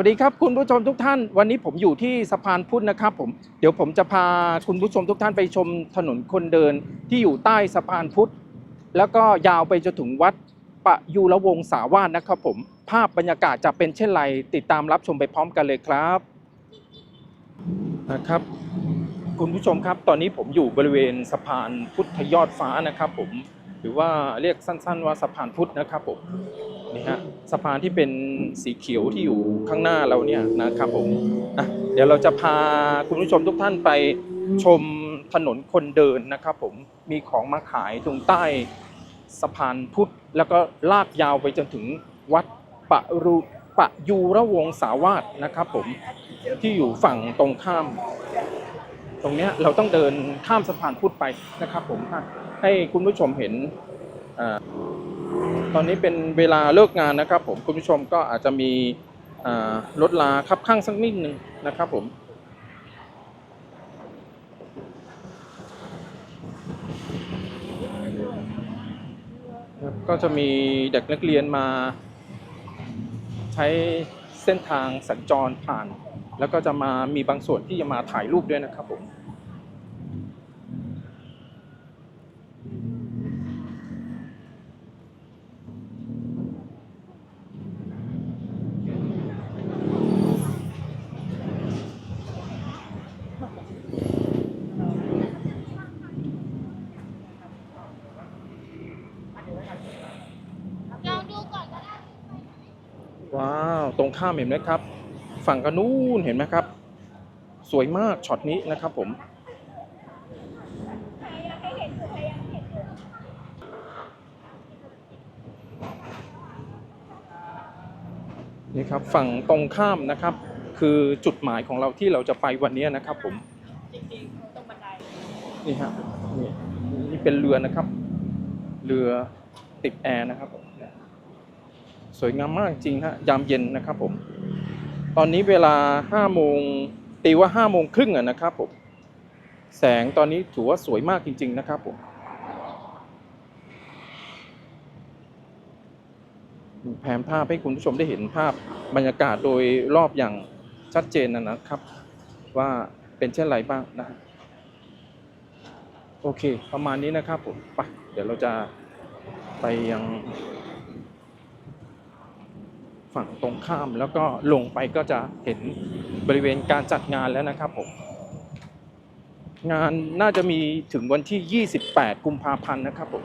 สวัสดีครับคุณผู้ชมทุกท่าน วันนี้ผมอยู่ที่สะพานพุทธนะครับผมเดี๋ยวผมจะพาคุณผู้ชมทุกท่านไปชมถนนคนเดินที่อยู่ใต้สะพานพุทธแล้วก็ยาวไปจนถึงวัดปะยูรวงศาวาสนะครับผมภาพบรรยากาศจะเป็นเช่นไรติดตามรับชมไปพร้อมกันเลยครับนะครับ คุณผู้ชมครับ ตอนนี้ผมอยู่บริเวณสะพานพุทธยอดฟ้านะครับ ผมหรือว่าเรียกสั้น ๆ ว่าสะพานพุทธนะครับผม นี่ฮะสะพานที่เป็นสีเขียวที่อยู่ข้างหน้าเราเนี่ยนะครับผมอะเดี๋ยวเราจะพาคุณผู้ชมทุกท่านไปชมถนนคนเดินนะครับผมมีของมาขายตรงใต้สะพานพุทธแล้วก็ลากยาวไปจนถึงวัดปะรุปะยูระวงศาวาสนะครับผมที่อยู่ฝั่งตรงข้าม ตรงเนี้ยเราต้องเดินข้ามสะพานพุทธไปนะครับผมให้คุณผู้ชมเห็นอ่า ตอนนี้เป็นเวลาเลิกงานนะครับ ผมคุณผู้ชมก็อาจจะมีรถลาคับข้างสักนิดหนึ่งนะครับผมก็จะมีเด็กนักเรียนมาใช้เส้นทางสัญจรผ่าน แล้วก็จะมามีบางส่วนที่จะมาถ่ายรูปด้วยนะครับผม ลองดูก่อนก็ได้ ว้าวตรงข้ามเห็นไหมครับ ฝั่งกันนู้นเห็นไหมครับ สวยมากช็อตนี้นะครับผมนี่ครับฝั่งตรงข้ามนะครับ คือจุดหมายของเราที่เราจะไปวันนี้นะครับ ผมนี่ฮะนี่นี่เป็นเรือนะครับ เรือติดแอร์นะครับ สวยงามมากจริงฮะยามเย็นนะครับผม ตอนนี้เวลาห้าโมงตีว่าห้าโมงครึ่งอะนะครับผม แสงตอนนี้ถือว่าสวยมากจริง ๆ นะครับผมแผนภาพให้คุณผู้ชมได้เห็นภาพบรรยากาศโดยรอบอย่างชัดเจนนะนะครับ ว่าเป็นเช่นไรบ้างนะโอเค ประมาณนี้นะครับผมไปเดี๋ยวเราจะไปยัง ฝั่งตรงข้าม แล้วก็ลงไปก็จะเห็นบริเวณการจัดงานแล้วนะครับผมงานน่าจะมีถึงวันที่ 28 กุมภาพันธ์นะครับผม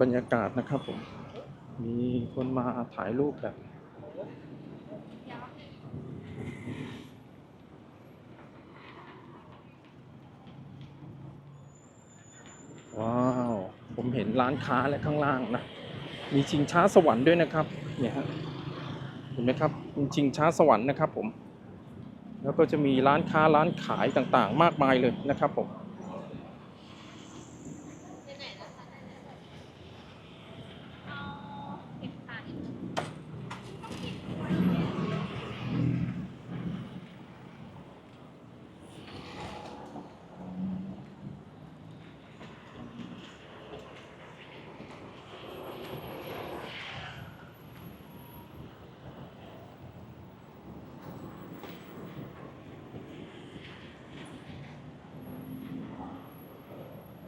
บรรยากาศนะครับผม มีคนมาถ่ายรูปแบบ ว้าว ผมเห็น ร้านค้าและข้างล่างนะ มีชิงช้าสวรรค์ด้วยนะครับเนี่ยฮะเห็นไหมครับมีชิงช้าสวรรค์นะครับผม แล้วก็จะมีร้านค้าร้านขายต่างๆ มากมายเลยนะครับผม ที่ไหนนะคะเอาเก็บขาอีก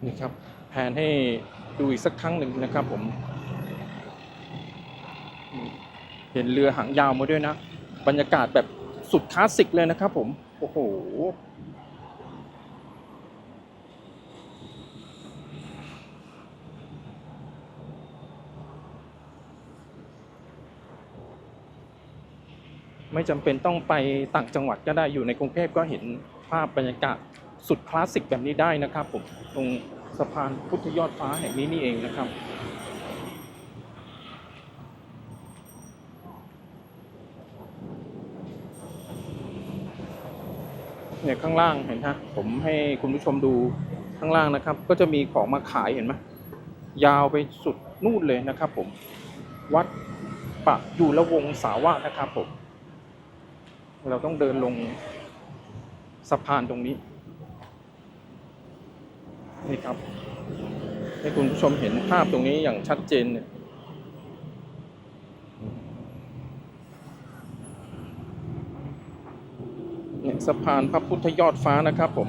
นี่ครับแผนให้ดูอีกสักครั้งหนึ่งนะครับผม เห็นเรือหางยาวมาด้วยนะ บรรยากาศแบบสุดคลาสสิกเลยนะครับผม โอ้โหไม่จำเป็นต้องไปต่างจังหวัดก็ได้อยู่ในกรุงเทพก็เห็นภาพบรรยากาศสุดคลาสสิกแบบนี้ได้นะครับผมตรง สะพานพุทธยอดฟ้าแห่งนี้นี่เองนะครับ เนี่ยข้างล่างเห็นฮะผมให้คุณผู้ชมดูข้างล่างนะครับ ก็จะมีของมาขายเห็นไหมยาวไปสุดนู่นเลยนะครับ ผมวัดปะอยู่ละวงสาวาสนะครับผม เราต้องเดินลงสะพานตรงนี้ นี่ครับ ให้คุณผู้ชมเห็นภาพตรงนี้อย่างชัดเจนเนี่ยเนี่ยสะพานพระพุทธยอดฟ้านะครับผม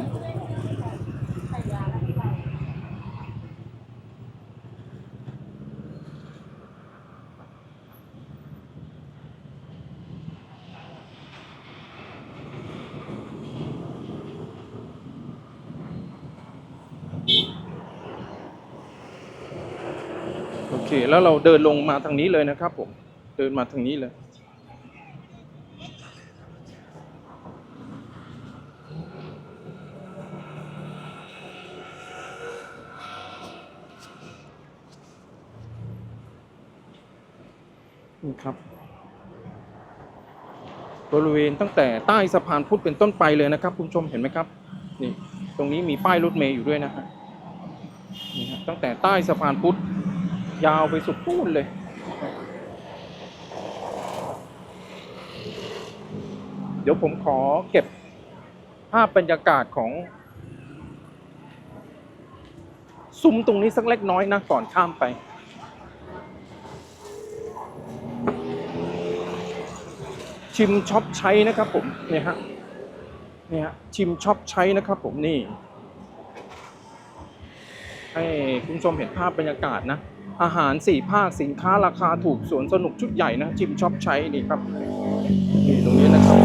แล้วเราเดินลงมาทางนี้เลยนะครับผม เดินมาทางนี้เลย นี่ครับ บริเวณตั้งแต่ใต้สะพานพุทธเป็นต้นไปเลยนะครับ คุณผู้ชมเห็นไหมครับ นี่ ตรงนี้มีป้ายรถเมย์อยู่ด้วยนะฮะนี่ฮะตั้งแต่ใต้สะพานพุทธ ยาวไปสุดพูนเลย เดี๋ยวผมขอเก็บภาพบรรยากาศของ ซุ้มตรงนี้สักเล็กน้อยนะก่อนข้ามไปชิมช็อปใช้นะครับผมเนี่ยฮะเนี่ยฮะชิมช็อปใช้นะครับผมนี่ ให้คุณผู้ชมเห็นภาพบรรยากาศนะ อาหารสี่ภาคสินค้าราคาถูกสวนสนุกชุดใหญ่นะชิมช็อปใช้นี่ครับนี่ตรงนี้นะครับ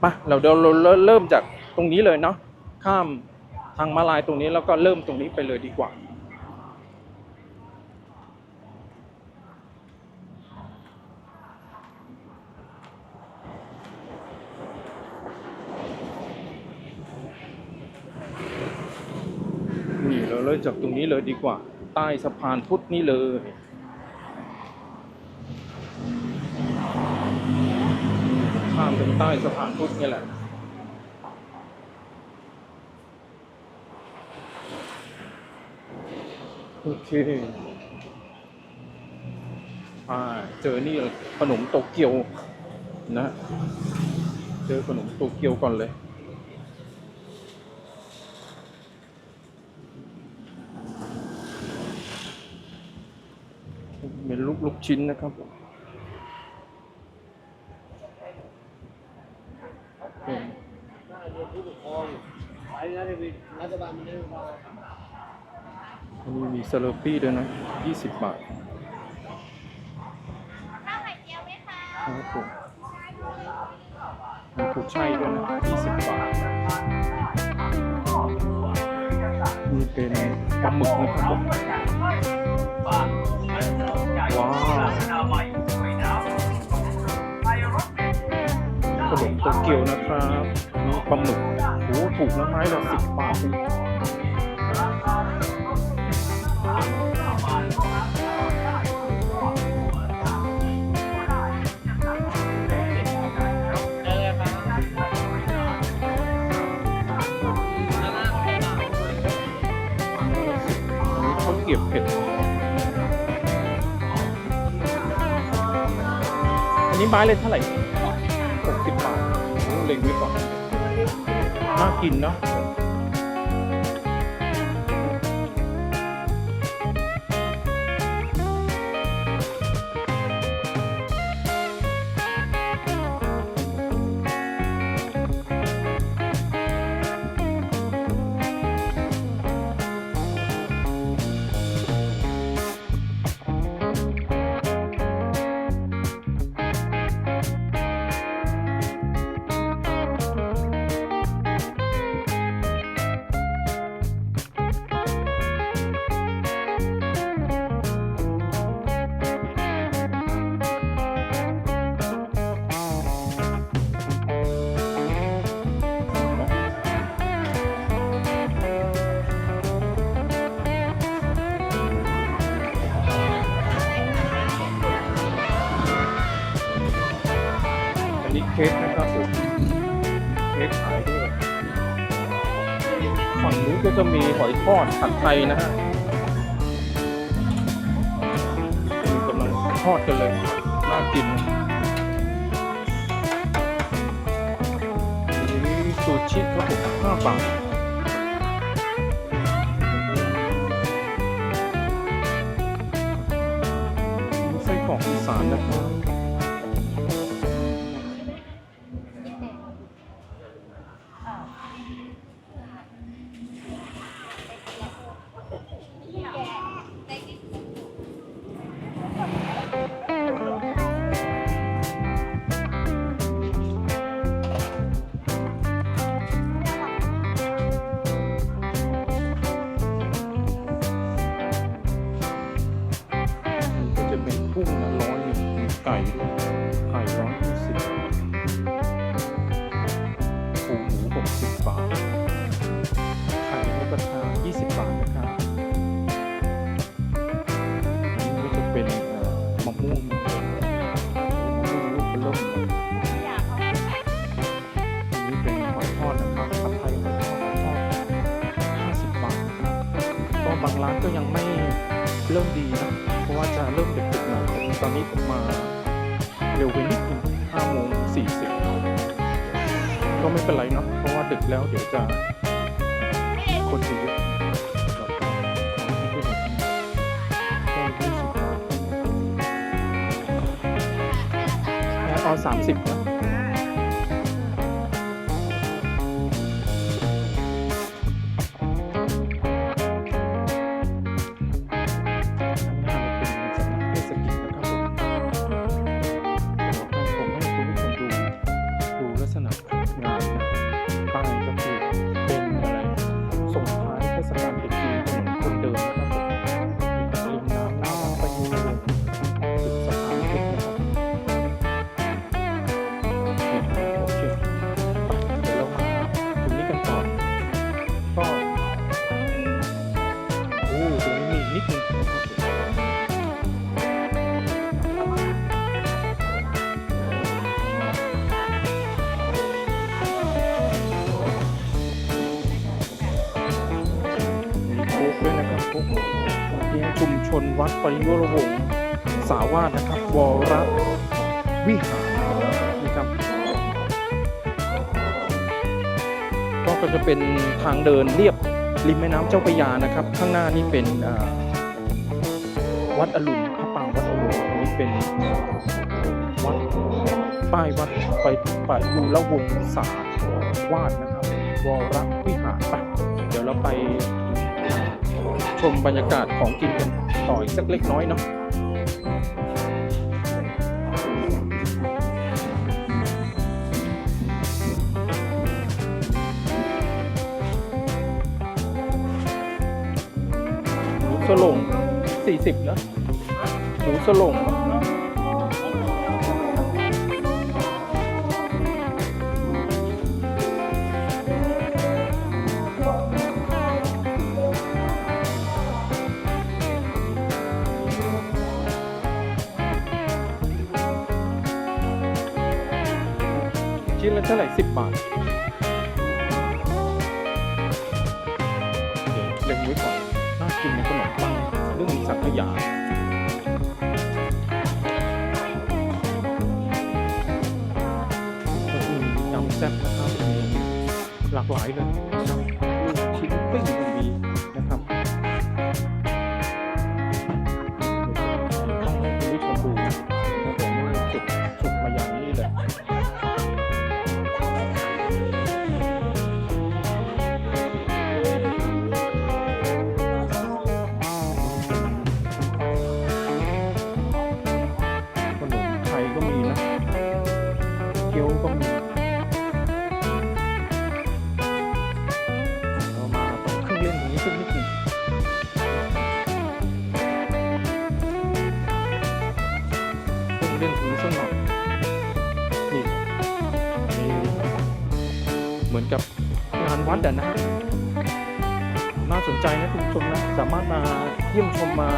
ไปเราเดี๋ยวเราเริ่มจากตรงนี้เลยเนาะข้ามทางมาลายตรงนี้แล้วก็เริ่มตรงนี้ไปเลยดีกว่า นี่เราเริ่มจากตรงนี้เลยดีกว่า ใต้สะพานพุทธนี่เลยข้ามเป็นใต้สะพานพุทธนี่แหละโอเคอ่าเจอนี่ขนมโตเกียวนะ เจอขนมโตเกียวก่อนเลย เป็นลูกลูก ชิ้นนะครับผมเป็นน่าเรียนผู้ปกครองไปนะเดวิดรัฐบาลมันได้มาอันนี้มีซาลปี้ด้วยนะ 20 บาทข้าวไข่เจียวไหมคะครับผมมีกุยช่ด้วยนะ 20 บาท นี่เป็นปลาหมึกนะครับผม ว้าวขนมโตเกียวนะครับนี่ปลาหมึกโอ้ถูกนะไม้ละสิบบาทเองอันนี้ข้าวเกรียบเผ็ด อันนี้ไม้เลยเท่าไหร่ น่ากินเนาะ เค้กขายด้วยฝั่งนู้นก็จะมีหอยทอดผัดไทยนะฮะกำลังทอดกันเลยน่ากินซูชิก็หกห้าบาท ไก่ไก่ร้อยยี่สิบปูหมูหกสิบบาท ไข่นกกระทายี่สิบบาทนะครับอันนี้ก็จะเป็นเอ่อมะม่วงมะม่วงลูกเบล่มอันนี้เป็นหอยทอดนะครับผัดไทยหอยทอดๆห้าสิบบาทนะครับก็บางร้านก็ยังไม่ เริ่มดีนะเพราะว่าจะเริ่มดึกๆหน่อยแต่ตอนนี้ผมมาเร็วไปนิดนึง5โมง40ก็ไม่เป็นไรเนาะเพราะว่าดึกแล้วเดี๋ยวจะคนจะเยอะเราก็ขอให้ด้วยหน่อยแค่20บาทแค่เอา30นะข้างหน้าเราเป็นสำนักเทศกิจนะ นวัดปริโยรวงศ์สาวาสนะครับ วรวิหารนี่ครับก็จะเป็นทางเดินเรียบริมแม่น้ำเจ้าพระยานะครับ ข้างหน้านี่เป็นวัดอรุณพระปางวัดอรุณนี้เป็นวัดป้ายวัดไปปะยูละวงศาวาสนะครับ วรวิหารไปเดี๋ยวเราไปชมบรรยากาศของกินกัน ต่ออีกสักเล็กน้อยเนาะหมูสลง40นะหมูสลง เท่าไหร่10บาทเดี๋ยวเล็งไว้ก่อนน่ากินในขนมปังเรื่องสังขยาก็มียำแซ่บนะครับมีหลากหลายเลยชิ้นปิ้ง มือนกับงานวัดอะนะน่าสนใจนะคุณผู้ชมนะสามารถมาเยี่ยมชมมา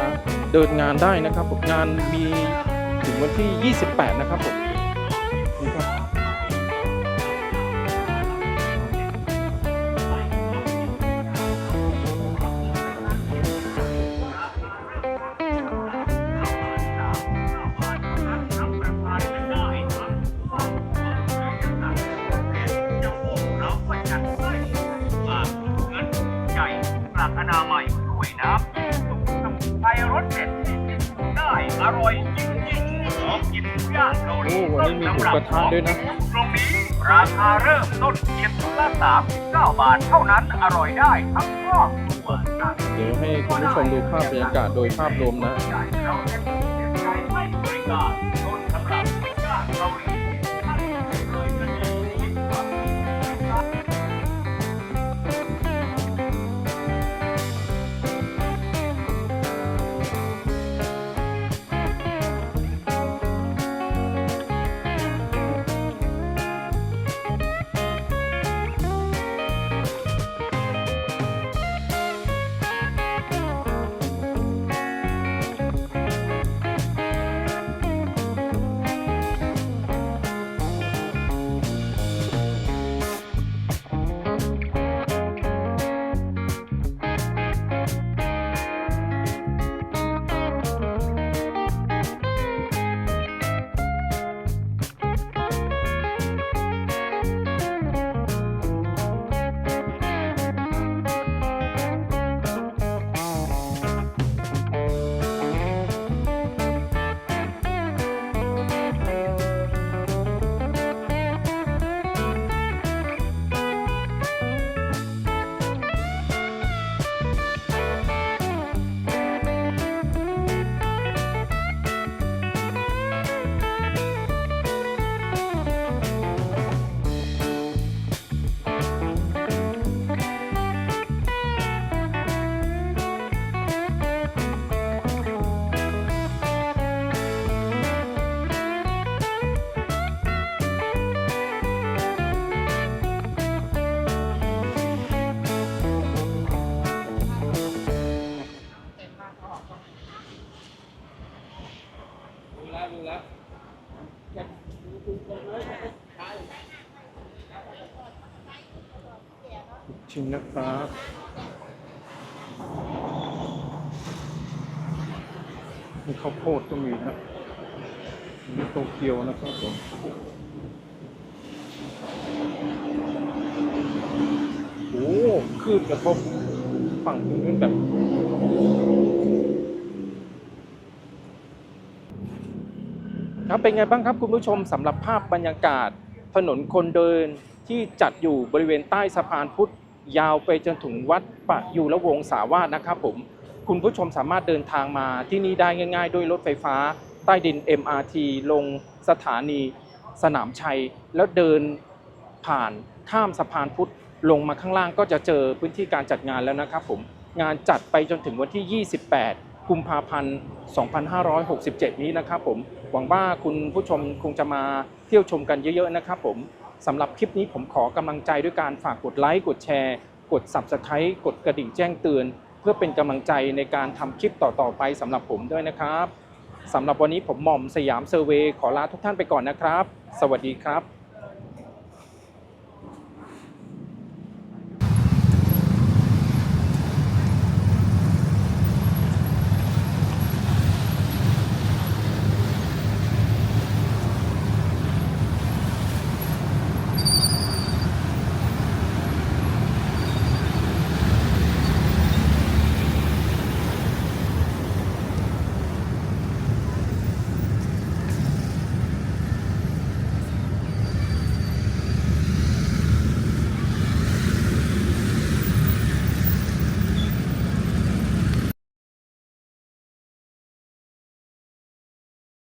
เดินงานได้นะครับผมงานมีถึงวันที่ 28 นะครับผม อยจริงๆของกินย่างเกาหลีโอ้วันนี้มีหมูกระทะด้วยนะตรงนี้ราคาเริ่มต้นเพียงชุดละ39บาทเท่านั้นอร่อยได้ทั้งครอบครัวเดี๋ยวให้คุณผู้ชมดูภาพบรรยากาศโดยภาพรวมนะ ชิ้นะครับมีข้าวโพดก็มีครับมีโตเกียวนะครับผมโอ้คืบกระทบฝั่งนู้นแบบ ครับเป็นไงบ้างครับคุณผู้ชมสำหรับภาพบรรยากาศ ถนนคนเดินที่จัดอยู่บริเวณใต้สะพานพุทธยาวไปจนถึงวัดปะยูระวงศาวาสนะครับผมคุณผู้ชมสามารถเดินทางมาที่นี่ได้ง่าย ๆ ด้วยรถไฟฟ้า ใต้ดิน MRT ลงสถานีสนามชัย แล้วเดินผ่านข้ามสะพานพุทธลงมาข้างล่างก็จะเจอพื้นที่การจัดงานแล้วนะครับผมงานจัดไปจนถึงวันที่ 28 กุมภาพันธ์ 2567 นี้นะครับผม หวังว่าคุณผู้ชมคงจะมาเที่ยวชมกันเยอะๆนะครับผมสำหรับคลิปนี้ผมขอกำลังใจด้วยการฝากกดไลค์ กดแชร์ กด Subscribe กดกระดิ่งแจ้งเตือน เพื่อเป็นกำลังใจในการทำคลิปต่อๆไปสำหรับผมด้วยนะครับสำหรับวันนี้ผมหม่อมสยามเซอร์เวย์ขอลาทุกท่านไปก่อนนะครับ สวัสดีครับ